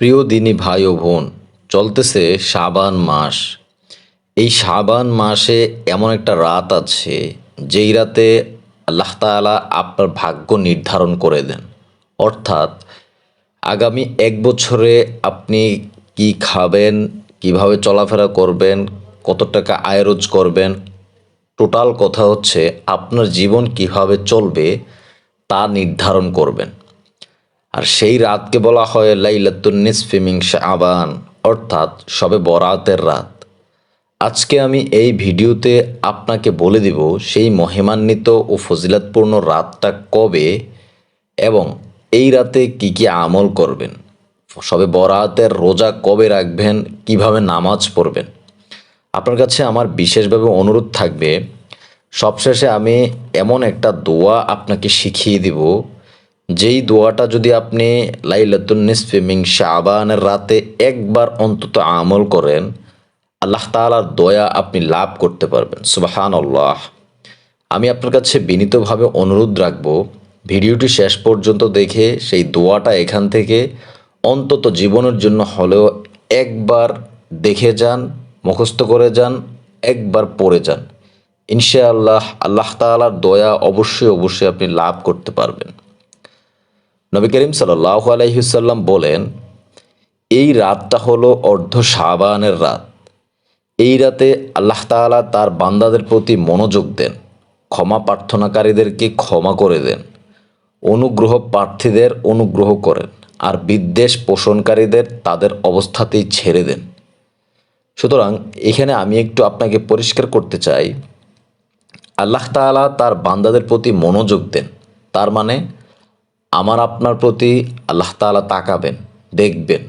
প্রিয় দিনী ভাই ও বোন, চলতেছে শাবান মাস। এই শাবান মাসে এমন একটা রাত আছে, যেই রাতে আল্লাহ তাআলা আপনার ভাগ্য নির্ধারণ করে দেন। অর্থাৎ আগামী এক বছরে আপনি কি খাবেন, কীভাবে চলাফেরা করবেন, কত টাকা আয় রোজ করবেন, টোটাল কথা হচ্ছে আপনার জীবন কীভাবে চলবে তা নির্ধারণ করবেন। আর সেই রাতকে বলা হয় লাইলাতুন নিসফি মিন শাবান, অর্থাৎ সবে বরাতের রাত। আজকে আমি এই ভিডিওতে আপনাকে বলে দিব সেই মহিমান্বিত ও ফজিলাতপূর্ণ রাতটা কবে এবং এই রাতে কি কি আমল করবেন, সবে বরাতের রোজা কবে রাখবেন, কীভাবে নামাজ পড়বেন। আপনার কাছে আমার বিশেষভাবে অনুরোধ থাকবে, সবশেষে আমি এমন একটা দোয়া আপনাকে শিখিয়ে দিব যেই দোয়াটা যদি আপনি লাইলাতুন নিসফি মিং শাবানের রাতে একবার অন্তত আমল করেন, আল্লাহ তাআলার দয়া আপনি লাভ করতে পারবেন। সুবাহান আল্লাহ আমি আপনার কাছে বিনীতভাবে অনুরোধ রাখব, ভিডিওটি শেষ পর্যন্ত দেখে সেই দোয়াটা এখান থেকে অন্তত জীবনের জন্য হলেও একবার দেখে যান, মুখস্থ করে যান, একবার পড়ে যান। ইনশাআল্লাহ আল্লাহ তাআলার দয়া অবশ্যই অবশ্যই আপনি লাভ করতে পারবেন। নবী করিম সাল্লাহ আলাইসাল্লাম বলেন, এই রাতটা হলো অর্ধ শাবানের রাত। এই রাতে আল্লাহ তাআলা তার বান্দাদের প্রতি মনোযোগ দেন, ক্ষমা প্রার্থনাকারীদেরকে ক্ষমা করে দেন, অনুগ্রহ প্রার্থীদের অনুগ্রহ করেন, আর বিদ্বেষ পোষণকারীদের তাদের অবস্থাতেই ছেড়ে দেন। সুতরাং এখানে আমি একটু আপনাকে পরিষ্কার করতে চাই, আল্লাহ তাআলা তার বান্দাদের প্রতি মনোযোগ দেন। তার মানে আমার আপনার প্রতি আল্লাহ তাআলা তাকাবেন, দেখবেন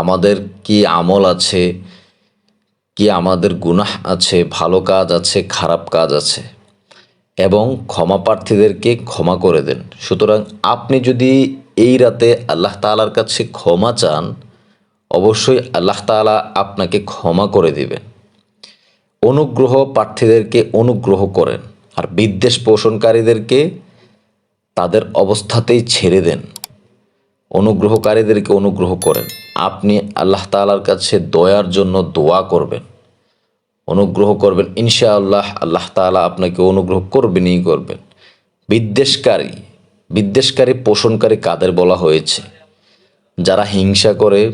আমাদের কি আমল আছে, কি আমাদের গুনাহ আছে, ভালো কাজ আছে, খারাপ কাজ আছে, এবং ক্ষমা প্রার্থীদেরকে ক্ষমা করে দেন। সুতরাং আপনি যদি এই রাতে আল্লাহ তাআলার কাছে ক্ষমা চান, অবশ্যই আল্লাহ তাআলা আপনাকে ক্ষমা করে দিবেন। অনুগ্রহ প্রার্থীদেরকে অনুগ্রহ করেন, আর বিদ্বেষ পোষণকারীদেরকে তাদের অবস্থাতেই ছেড়ে দেন। অনুগ্রহকারীদেরকে অনুগ্রহ করেন। আপনি আল্লাহ তাআলার কাছে দয়ার জন্য দোয়া করবেন। অনুগ্রহ করবেন। ইনশাআল্লাহ আল্লাহ তাআলা আপনাকে অনুগ্রহ করবেনই করবেন। বিদ্বেষকারী বিদ্বেষকারী পোষণকারী কাদের বলা হয়েছে? যারা হিংসা করে,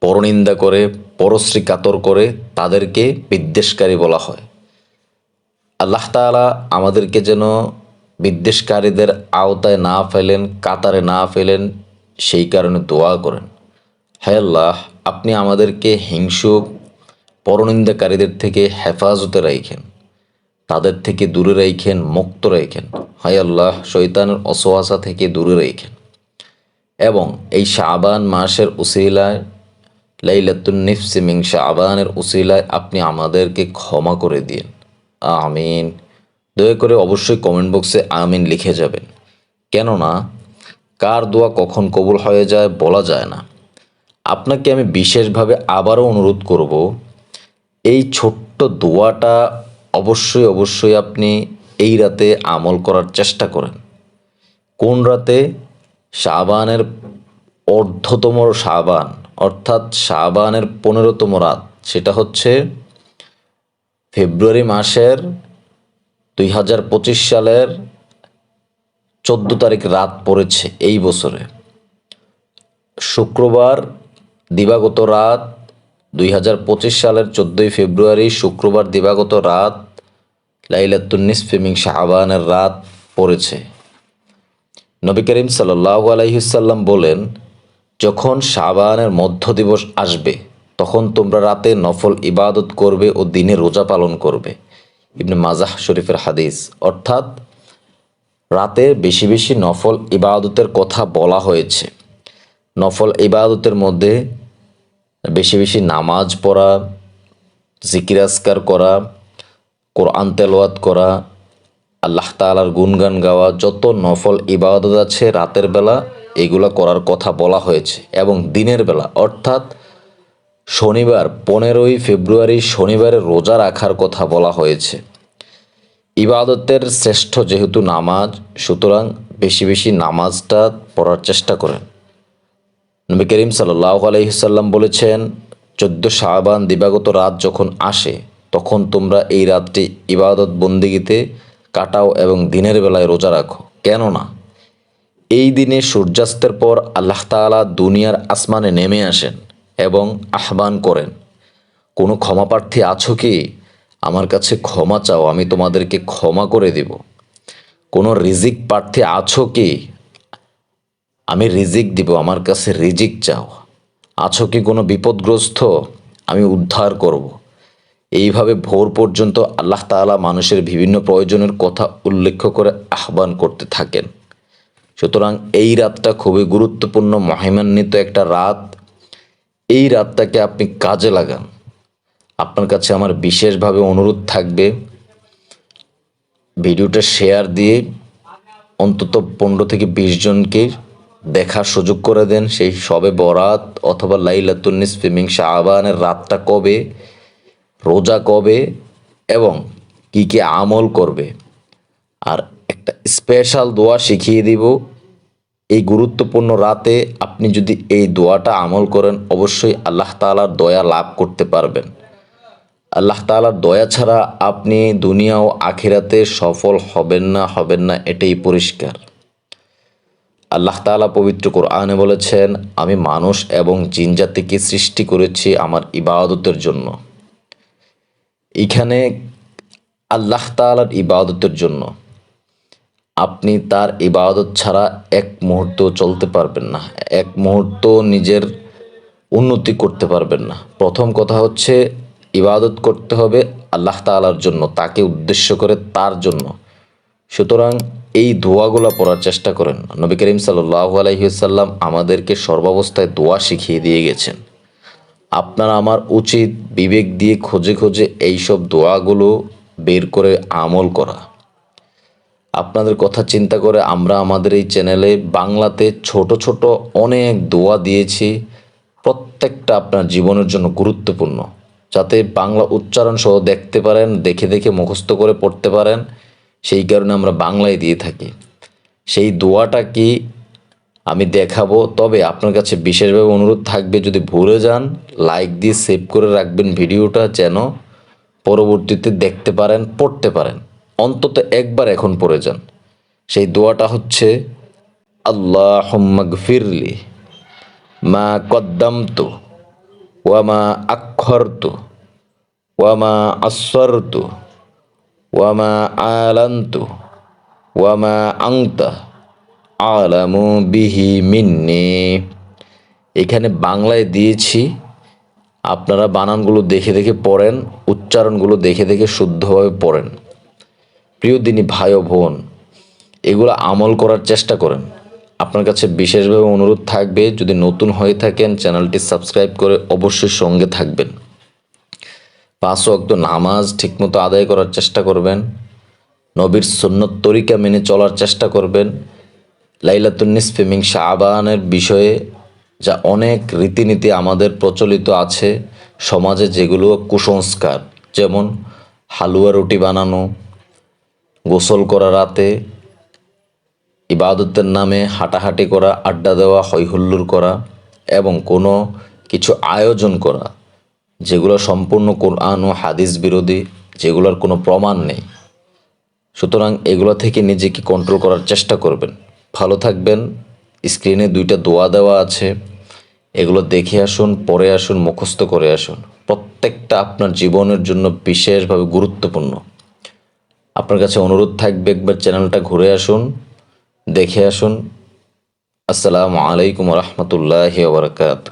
পরনিন্দা করে, পরশ্রী কাতর করে, তাদেরকে বিদ্বেষকারী বলা হয়। আল্লাহ তাআলা আমাদেরকে যেন বিদ্বেষকারীদের আওতায় না ফেলেন, কাতারে না ফেলেন, সেই কারণে দোয়া করেন। হ্যাঁ আল্লাহ, আপনি আমাদেরকে হিংসুক, পরনিন্দাকারীদের থেকে হেফাজতে রাখেন, তাদের থেকে দূরে রাখেন, মুক্ত রাখেন। হায় আল্লাহ শৈতানের অসোয়াশা থেকে দূরে রাখেন। এবং এই শাবান মাসের উসিলায়, লাইলাতুন নিফসি মিং শাবানের উসিলায় আপনি আমাদেরকে ক্ষমা করে দিন। আমিন। দয়া করে অবশ্যই কমেন্ট বক্সে আমিন লিখে যাবেন। কেননা, কার দোয়া কখন কবুল হয়ে যায় বলা যায় না। আপনাকে আমি বিশেষভাবে আবারও অনুরোধ করব, এই ছোট্ট দোয়াটা অবশ্যই অবশ্যই আপনি এই রাতে আমল করার চেষ্টা করেন। কোন রাতে? শাবানের অর্ধতম শাবান, অর্থাৎ শাবানের পনেরোতম রাত, সেটা হচ্ছে ফেব্রুয়ারি মাসের দুই হাজার পঁচিশ সালের চোদ্দ তারিখ রাত পড়েছে এই বছরে। শুক্রবার দিবাগত রাত দুই হাজার পঁচিশ সালের চোদ্দোই ফেব্রুয়ারি শুক্রবার দিবাগত রাত লাইলাতুন্নিস ফিমিং শাহবানের রাত পড়েছে। নবী করিম সাল্লাহ আলাইসাল্লাম বলেন, যখন শাহবানের মধ্য দিবস আসবে, তখন তোমরা রাতে নফল ইবাদত করবে ও দিনে রোজা পালন করবে। ইবনে মাজাহ শরীফের হাদিস। অর্থাৎ রাতে বেশি বেশি নফল ইবাদতের কথা বলা হয়েছে। নফল ইবাদতের মধ্যে বেশি বেশি নামাজ পড়া জিকিরাজকার করা, কোরআন তেলোয়াত করা, আল্লাহ তালার গুনগান গাওয়া, যত নফল ইবাদত আছে রাতের বেলা এগুলা করার কথা বলা হয়েছে এবং দিনের বেলা। অর্থাৎ শনিবার, পনেরোই ফেব্রুয়ারি শনিবারে রোজা রাখার কথা বলা হয়েছে। ইবাদতের শ্রেষ্ঠ যেহেতু নামাজ, সুতরাং বেশি বেশি নামাজটা পড়ার চেষ্টা করেন। নবী করিম সাল্লাহ আলহিসাল্লাম বলেছেন, চোদ্দ শাহবান দিবাগত রাত যখন আসে, তখন তোমরা এই রাতটি ইবাদত বন্দিগিতে কাটাও এবং দিনের বেলায় রোজা রাখো। কেননা, এই দিনে সূর্যাস্তের পর আল্লাহ তাআলা দুনিয়ার আসমানে নেমে আসেন। এবং আহ্বান করেন, কোনো ক্ষমাপ্রার্থী আছো কি? আমার কাছে ক্ষমা চাও, আমি তোমাদেরকে ক্ষমা করে দেব। কোনো রিজিক প্রার্থী আছো কি? আমি রিজিক দিব, আমার কাছে রিজিক চাও। আছো কি কোনো বিপদগ্রস্ত? আমি উদ্ধার করব। এইভাবে ভোর পর্যন্ত আল্লাহ তাআলা মানুষের বিভিন্ন প্রয়োজনের কথা উল্লেখ করে আহ্বান করতে থাকেন। সুতরাং এই রাতটা খুবই গুরুত্বপূর্ণ, মহিমান্বিত একটা রাত। এই রাতটাকে আপনি কাজে লাগান। আপনার কাছে আমার বিশেষভাবে অনুরোধ থাকবে, ভিডিওটা শেয়ার দিয়ে অন্তত পনেরো থেকে বিশ জনকে দেখার সুযোগ করে দেন। সেই সবে বরাত অথবা লাইলাতুন্নিস ফিমিং শাহবানের রাতটা কবে, রোজা কবে এবং কি কি আমল করবে। আর একটা স্পেশাল দোয়া শিখিয়ে দিব এই গুরুত্বপূর্ণ রাতে আপনি যদি এই দোয়াটা আমল করেন, অবশ্যই আল্লাহ তাআলার দয়া লাভ করতে পারবেন। আল্লাহ তাআলার দয়া ছাড়া আপনি দুনিয়া ও আখিরাতে সফল হবেন না হবেন না, এটাই পরিষ্কার। আল্লাহ তাআলা পবিত্র কোরআনে বলেছেন, আমি মানুষ এবং জিন জাতিকে সৃষ্টি করেছি আমার ইবাদতের জন্য। এখানে আল্লাহ তাআলার ইবাদতের জন্য। আপনি তার ইবাদত ছাড়া এক মুহূর্ত চলতে পারবেন না। এক মুহূর্ত নিজের উন্নতি করতে পারবেন না। প্রথম কথা হচ্ছে, ইবাদত করতে হবে আল্লাহ তাআলার জন্য, তাকে উদ্দেশ্য করে তার জন্য। সুতরাং এই দোয়াগুলো পড়ার চেষ্টা করেন। নবী করিম সাল্লাহ আলহিসাল্লাম আমাদেরকে সর্বাবস্থায় দোয়া শিখিয়ে দিয়ে গেছেন। আপনার আমার উচিত বিবেক দিয়ে খোঁজে খোঁজে এইসব দোয়াগুলো বের করে আমল করা। আপনাদের কথা চিন্তা করে আমরা আমাদের এই চ্যানেলে বাংলাতে ছোট ছোট অনেক দোয়া দিয়েছি। প্রত্যেকটা আপনার জীবনের জন্য গুরুত্বপূর্ণ। যাতে বাংলা উচ্চারণ সহ দেখতে পারেন, দেখে দেখে মুখস্থ করে পড়তে পারেন, সেই কারণে আমরা বাংলায় দিয়ে থাকি। সেই দোয়াটা কি আমি দেখাবো, তবে আপনার কাছে বিশেষভাবে অনুরোধ থাকবে, যদি ভুলে যান, লাইক দিয়ে সেভ করে রাখবেন ভিডিওটা যেন পরবর্তীতে দেখতে পারেন, পড়তে পারেন। অন্তত একবার এখন পড়ে যান। সেই দোয়াটা হচ্ছে আল্লাহ ফিরলি মা কদ্দামতু ওয়ামা আক্ষরতু ওয়ামা আসরতু ওয়ামা আলান্তু ওয়ামা আংতা আলামু বিহি মিন্নি। এখানে বাংলায় দিয়েছি, আপনারা বানানগুলো দেখে দেখে পড়েন, উচ্চারণগুলো দেখে দেখে শুদ্ধভাবে পড়েন। প্রিয় দিনী ভাই ও বোন, এগুলো আমল করার চেষ্টা করেন। আপনার কাছে বিশেষভাবে অনুরোধ থাকবে, যদি নতুন হয়ে থাকেন, চ্যানেলটি সাবস্ক্রাইব করে অবশ্যই সঙ্গে থাকবেন। পাঁচ ওয়াক্ত নামাজ ঠিকমতো আদায় করার চেষ্টা করবেন। নবীর সুন্নত তরিকা মেনে চলার চেষ্টা করবেন। লাইলাতুন্নিস ফিমিং শাহবানের বিষয়ে যা অনেক রীতিনীতি আমাদের প্রচলিত আছে, সমাজে যেগুলো কুসংস্কার, যেমন হালুয়া রুটি বানানো গোসল করা রাতে, ইবাদতের নামে হাঁটাহাঁটি করা, আড্ডা দেওয়া, হৈহুল্লোর করা এবং কোনো কিছু আয়োজন করা, যেগুলো সম্পূর্ণ কোরআন ও হাদিস বিরোধী, যেগুলোর কোনো প্রমাণ নেই। সুতরাং এগুলো থেকে নিজেকে কন্ট্রোল করার চেষ্টা করবেন। ভালো থাকবেন, স্ক্রিনে দুইটা দোয়া দেওয়া আছে, এগুলো দেখে আসুন পরে আসুন, মুখস্থ করে আসুন। প্রত্যেকটা আপনার জীবনের জন্য বিশেষভাবে গুরুত্বপূর্ণ। আপনার কাছে অনুরোধ থাকবে একবার চ্যানেলটা ঘুরে আসুন দেখে আসুন। আসসালামু আলাইকুম রহমতুল্লাহ বারকাত